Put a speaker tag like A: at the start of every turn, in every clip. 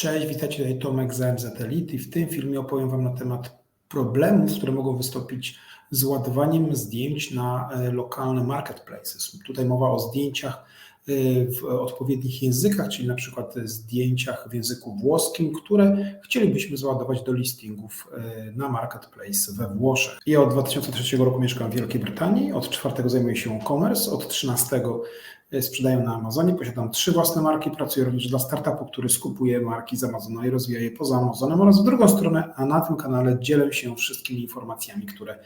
A: Cześć, witajcie tutaj Tomek z AMZ Elite i w tym filmie opowiem Wam na temat problemów, które mogą wystąpić z ładowaniem zdjęć na e, lokalne marketplaces. Tutaj mowa o zdjęciach e, w odpowiednich językach, czyli na przykład zdjęciach w języku włoskim, które chcielibyśmy załadować do listingów e, na marketplace we Włoszech. Ja od 2003 roku mieszkam w Wielkiej Brytanii, od 4 zajmuję się e-commerce, od 13 sprzedaję na Amazonie. Posiadam trzy własne marki, pracuję również dla startupu, który skupuje marki z Amazona i rozwija je poza Amazonem oraz w drugą stronę, a na tym kanale dzielę się wszystkimi informacjami, które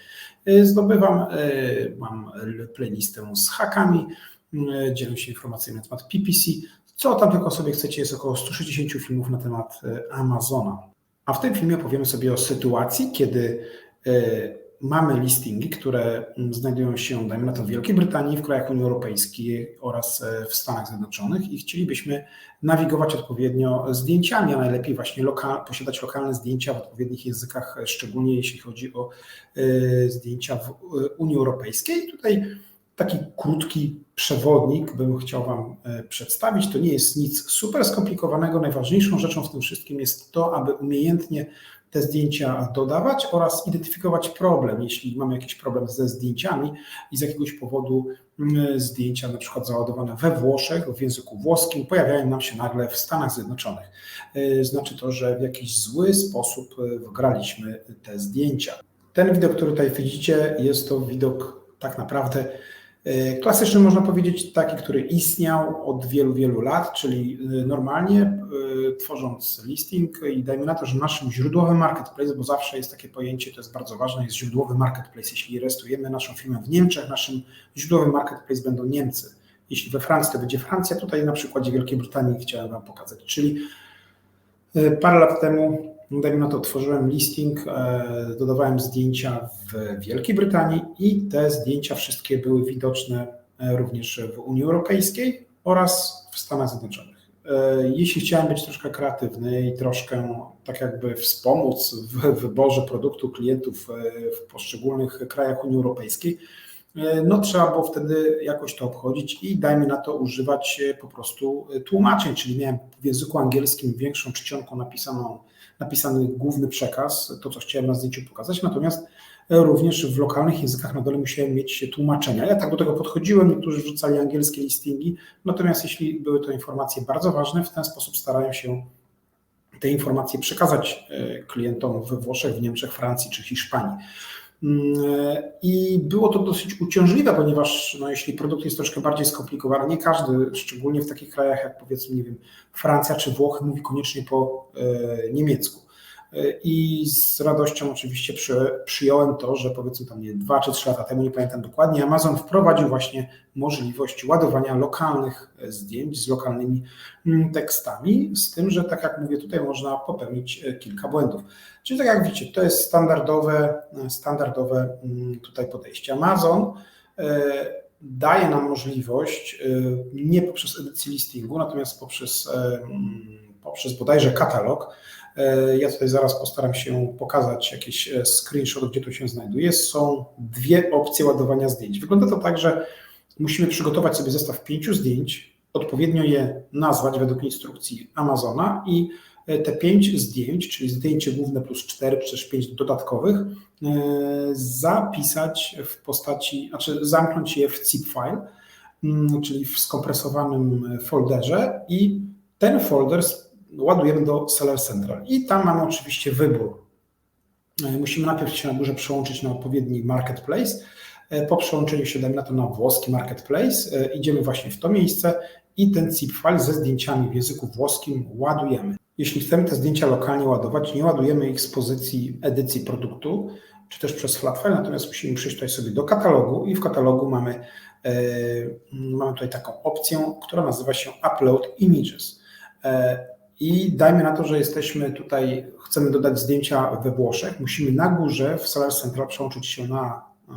A: y, zdobywam. Y, mam playlistę z hakami, dzielę się informacjami na temat PPC. Co tam tylko sobie chcecie, jest około 160 filmów na temat Amazona. A w tym filmie opowiemy sobie o sytuacji, kiedy mamy listingi, które mm, znajdują się, dajmy na to, w Wielkiej Brytanii, w krajach Unii Europejskiej oraz e, w Stanach Zjednoczonych i chcielibyśmy nawigować odpowiednio zdjęciami, a najlepiej właśnie lokal, posiadać lokalne zdjęcia w odpowiednich językach, szczególnie jeśli chodzi o y, zdjęcia w Unii Europejskiej. Tutaj taki krótki przewodnik bym chciał Wam przedstawić. To nie jest nic super skomplikowanego. Najważniejszą rzeczą w tym wszystkim jest to, aby umiejętnie te zdjęcia dodawać oraz identyfikować problem, jeśli mamy jakiś problem ze zdjęciami i z jakiegoś powodu mm, zdjęcia na przykład załadowane we Włoszech w języku włoskim pojawiają nam się nagle w Stanach Zjednoczonych. Y, znaczy to, że w jakiś zły sposób y, wgraliśmy te zdjęcia. Ten widok, który tutaj widzicie, jest to widok tak naprawdę E, klasyczny można powiedzieć taki, który istniał od wielu, wielu lat, czyli e, normalnie e, tworząc listing i dajmy na to, że naszym źródłowym marketplace, bo zawsze jest takie pojęcie, to jest bardzo ważne, jest źródłowy marketplace. Jeśli rejestrujemy naszą firmę w Niemczech, naszym źródłowym marketplace będą Niemcy. Jeśli we Francji, to będzie Francja. Tutaj na przykładzie Wielkiej Brytanii chciałem Wam pokazać. Czyli parę lat temu dajmy na to, tworzyłem listing, e, dodawałem zdjęcia w Wielkiej Brytanii i te zdjęcia wszystkie były widoczne e, również w Unii Europejskiej oraz w Stanach Zjednoczonych. E, jeśli chciałem być troszkę kreatywny i troszkę tak jakby wspomóc w wyborze produktu klientów w poszczególnych krajach Unii Europejskiej, no trzeba było wtedy jakoś to obchodzić i dajmy na to używać po prostu tłumaczeń, czyli miałem w języku angielskim większą czcionką napisaną napisany główny przekaz, to co chciałem na zdjęciu pokazać, natomiast również w lokalnych językach na dole musiałem mieć tłumaczenia. Ja tak do tego podchodziłem, niektórzy wrzucali angielskie listingi, natomiast jeśli były to informacje bardzo ważne, w ten sposób starałem się te informacje przekazać e, klientom we Włoszech, w Niemczech, Francji czy Hiszpanii. I było to dosyć uciążliwe, ponieważ no, jeśli produkt jest troszkę bardziej skomplikowany, nie każdy, szczególnie w takich krajach jak powiedzmy, nie wiem, Francja czy Włochy, mówi koniecznie po e, niemiecku. I z radością oczywiście przy, przyjąłem to, że powiedzmy tam nie dwa czy trzy lata temu, nie pamiętam dokładnie, Amazon wprowadził właśnie możliwość ładowania lokalnych zdjęć z lokalnymi mm, tekstami, z tym, że tak jak mówię, tutaj można popełnić e, kilka błędów. Czyli tak jak widzicie, to jest standardowe, e, standardowe mm, tutaj podejście. Amazon e, daje nam możliwość nie poprzez edycję listingu, natomiast poprzez, mm, poprzez bodajże katalog, E, ja tutaj zaraz postaram się pokazać jakiś e, screenshot, gdzie to się znajduje. Są dwie opcje ładowania zdjęć. Wygląda to tak, że musimy przygotować sobie zestaw pięciu zdjęć, odpowiednio je nazwać według instrukcji Amazona i e, te pięć zdjęć, czyli zdjęcie główne plus cztery czy też pięć dodatkowych, zapisać w postaci, znaczy zamknąć je w zip file, mm, czyli w skompresowanym folderze i ten folder ładujemy do Seller Central i tam mamy oczywiście wybór. E, musimy najpierw się na górze przełączyć na odpowiedni marketplace. E, po przełączeniu się dajmy na to na włoski marketplace, e, idziemy właśnie w to miejsce i ten zip file ze zdjęciami w języku włoskim ładujemy. Jeśli chcemy te zdjęcia lokalnie ładować, nie ładujemy ich z pozycji edycji produktu, czy też przez Flatfile, natomiast musimy przejść tutaj sobie do katalogu i w katalogu mamy, mamy tutaj taką opcję, która nazywa się Upload Images. I dajmy na to, że jesteśmy tutaj, chcemy dodać zdjęcia we Włoszech. Musimy na górze w Solar Central przełączyć się na e,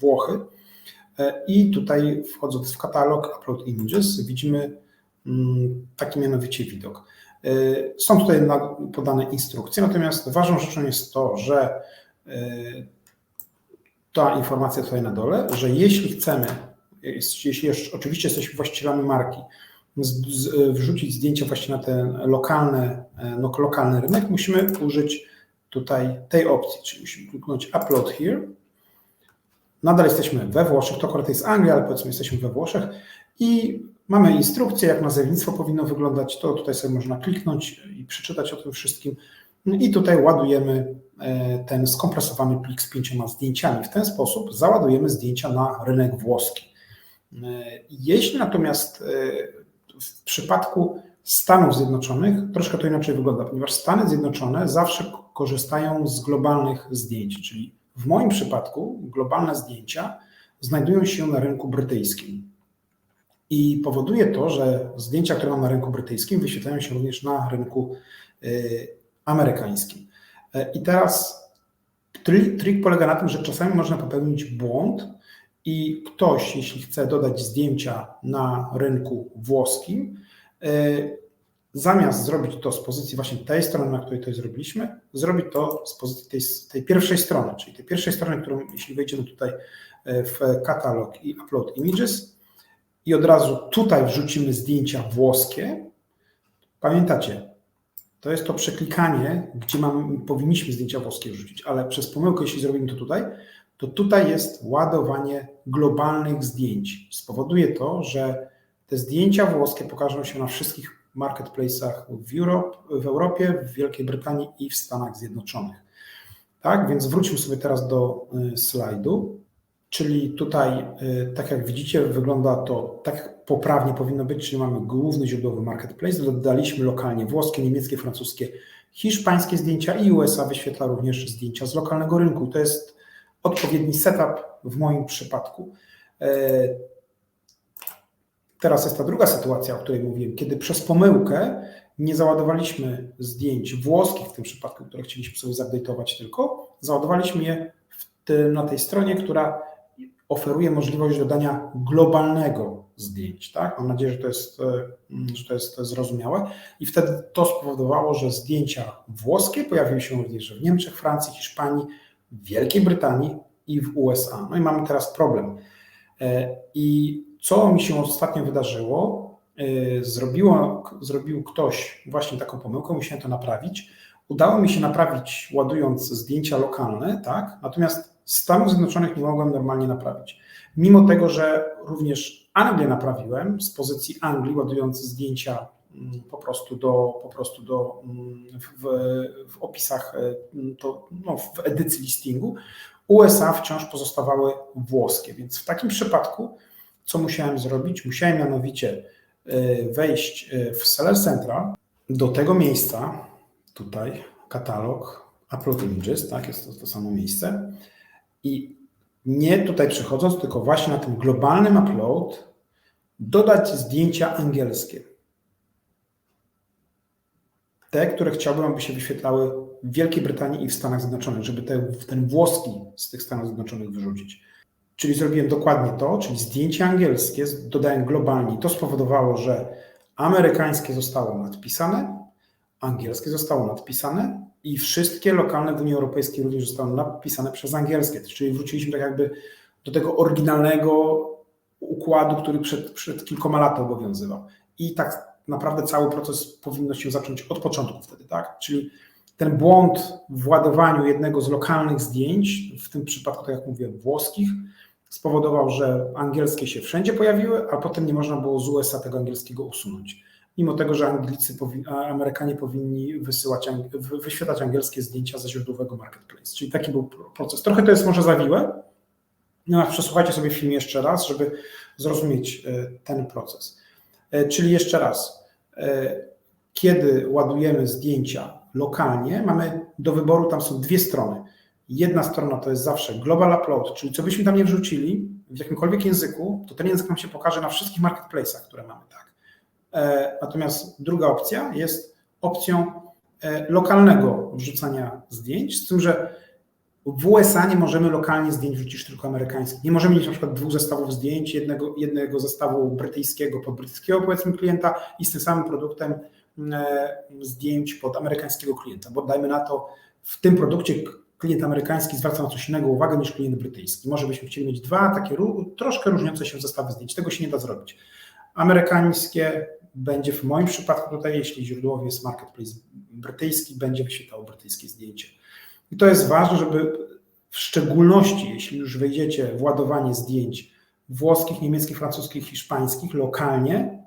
A: Włochy. E, I tutaj wchodząc w katalog Upload Images widzimy mm, taki mianowicie widok. E, są tutaj podane instrukcje, natomiast ważną rzeczą jest to, że ta informacja tutaj na dole, że jeśli chcemy, jeśli oczywiście jesteśmy właścicielami marki, z, z, wrzucić zdjęcia właśnie na ten lokalny, no, lokalny rynek, musimy użyć tutaj tej opcji, czyli musimy kliknąć Upload Here. Nadal jesteśmy we Włoszech, to akurat jest Anglia, ale powiedzmy jesteśmy we Włoszech i mamy instrukcję, jak nazewnictwo powinno wyglądać, to tutaj sobie można kliknąć i przeczytać o tym wszystkim. I tutaj ładujemy e, ten skompresowany plik z pięcioma zdjęciami. W ten sposób załadujemy zdjęcia na rynek włoski. E, jeśli natomiast e, w przypadku Stanów Zjednoczonych troszkę to inaczej wygląda, ponieważ Stany Zjednoczone zawsze korzystają z globalnych zdjęć, czyli w moim przypadku globalne zdjęcia znajdują się na rynku brytyjskim. I powoduje to, że zdjęcia, które mam na rynku brytyjskim, wyświetlają się również na rynku amerykańskim. I teraz trik polega na tym, że czasami można popełnić błąd i ktoś, jeśli chce dodać zdjęcia na rynku włoskim, e, zamiast zrobić to z pozycji właśnie tej strony, na której to zrobiliśmy, zrobi to z pozycji tej, tej pierwszej strony, czyli tej pierwszej strony, którą jeśli wejdziemy tutaj e, w katalog i upload images i od razu tutaj wrzucimy zdjęcia włoskie, pamiętacie, to jest to przeklikanie, gdzie mam, powinniśmy zdjęcia włoskie wrzucić, ale przez pomyłkę, jeśli zrobimy to tutaj, to tutaj jest ładowanie globalnych zdjęć. Spowoduje to, że te zdjęcia włoskie pokażą się na wszystkich marketplace'ach w, w Europie, w Wielkiej Brytanii i w Stanach Zjednoczonych. Tak, więc wróćmy sobie teraz do y, slajdu. Czyli tutaj, y, tak jak widzicie, wygląda to tak poprawnie powinno być, czyli mamy główny źródłowy marketplace, dodaliśmy lokalnie włoskie, niemieckie, francuskie, hiszpańskie zdjęcia i USA wyświetla również zdjęcia z lokalnego rynku. To jest odpowiedni setup w moim przypadku. E, teraz jest ta druga sytuacja, o której mówiłem, kiedy przez pomyłkę nie załadowaliśmy zdjęć włoskich w tym przypadku, które chcieliśmy sobie zupdate'ować tylko, załadowaliśmy je tym, na tej stronie, która oferuje możliwość dodania globalnego zdjęć. Tak? Mam nadzieję, że to, jest, e, że to jest zrozumiałe. I wtedy to spowodowało, że zdjęcia włoskie pojawiły się również w Niemczech, Francji, Hiszpanii, Wielkiej Brytanii i w USA. No i mamy teraz problem. E, I co mi się ostatnio wydarzyło? E, zrobiło, zrobił ktoś właśnie taką pomyłkę, musiałem to naprawić. Udało mi się naprawić, ładując zdjęcia lokalne, tak? Natomiast Stanów Zjednoczonych nie mogłem normalnie naprawić. Mimo tego, że również Anglię naprawiłem z pozycji Anglii, ładując zdjęcia po prostu do, po prostu do mm, w, w opisach, e, to, no, w edycji listingu, USA wciąż pozostawały włoskie. Więc w takim przypadku, co musiałem zrobić? Musiałem mianowicie e, wejść e, w Seller Central do tego miejsca, tutaj katalog, Upload Images, tak, jest to to samo miejsce i nie tutaj przechodząc, tylko właśnie na tym globalnym upload dodać zdjęcia angielskie. Te, które chciałbym, aby się wyświetlały w Wielkiej Brytanii i w Stanach Zjednoczonych, żeby te, ten włoski z tych Stanów Zjednoczonych wyrzucić. Czyli zrobiłem dokładnie to, czyli zdjęcie angielskie dodałem globalnie. To spowodowało, że amerykańskie zostało nadpisane, angielskie zostało nadpisane i wszystkie lokalne w Unii Europejskiej również zostały napisane przez angielskie, czyli wróciliśmy tak jakby do tego oryginalnego układu, który przed, przed kilkoma laty obowiązywał. I tak naprawdę cały proces powinno się zacząć od początku wtedy, tak? Czyli ten błąd w ładowaniu jednego z lokalnych zdjęć, w tym przypadku, tak jak mówię, włoskich, spowodował, że angielskie się wszędzie pojawiły, a potem nie można było z USA tego angielskiego usunąć mimo tego, że Anglicy, Amerykanie powinni wysyłać, wyświetlać angielskie zdjęcia ze źródłowego marketplace. Czyli taki był proces. Trochę to jest może zawiłe, no przesłuchajcie sobie film jeszcze raz, żeby zrozumieć e, ten proces. E, czyli jeszcze raz, e, kiedy ładujemy zdjęcia lokalnie, mamy do wyboru, tam są dwie strony. Jedna strona to jest zawsze global upload, czyli co byśmy tam nie wrzucili w jakimkolwiek języku, to ten język nam się pokaże na wszystkich marketplace'ach, które mamy, tak? E, natomiast druga opcja jest opcją lokalnego wrzucania zdjęć, z tym, że w USA nie możemy lokalnie zdjęć wrzucić tylko amerykańskich. Nie możemy mieć na przykład dwóch zestawów zdjęć, jednego, jednego zestawu brytyjskiego pod brytyjskiego powiedzmy klienta i z tym samym produktem e, zdjęć pod amerykańskiego klienta, bo dajmy na to w tym produkcie klient amerykański zwraca na coś innego uwagę niż klient brytyjski. Może byśmy chcieli mieć dwa takie troszkę różniące się zestawy zdjęć. Tego się nie da zrobić. Amerykańskie będzie w moim przypadku tutaj, jeśli źródłowy jest marketplace brytyjski, będzie wyświetlało brytyjskie zdjęcie. I to jest ważne, żeby w szczególności, jeśli już wejdziecie w ładowanie zdjęć włoskich, niemieckich, francuskich, hiszpańskich lokalnie,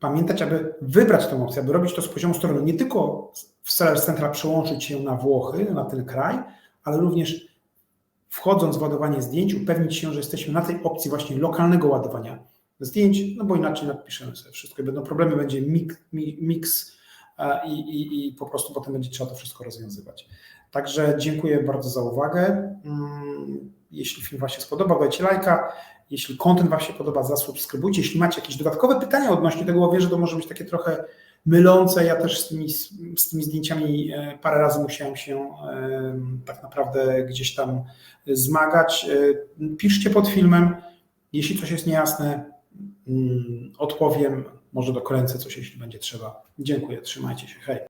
A: pamiętać, aby wybrać tę opcję, aby robić to z poziomu strony, nie tylko w Seller Centra przełączyć się na Włochy, na ten kraj, ale również wchodząc w ładowanie zdjęć, upewnić się, że jesteśmy na tej opcji właśnie lokalnego ładowania zdjęć, no bo inaczej napiszemy sobie wszystko i będą problemy, będzie mix, mix i, i, i po prostu potem będzie trzeba to wszystko rozwiązywać. Także dziękuję bardzo za uwagę. Mm, jeśli film Wam się spodobał, dajcie lajka. Jeśli kontent Wam się podoba, zasubskrybujcie. Jeśli macie jakieś dodatkowe pytania odnośnie tego, bo wierzę, że to może być takie trochę mylące. Ja też z tymi, z tymi zdjęciami e, parę razy musiałem się tak naprawdę gdzieś tam zmagać. E, piszcie pod filmem. Jeśli coś jest niejasne, mm, odpowiem, może dokręcę coś, jeśli będzie trzeba. Dziękuję, trzymajcie się, hej.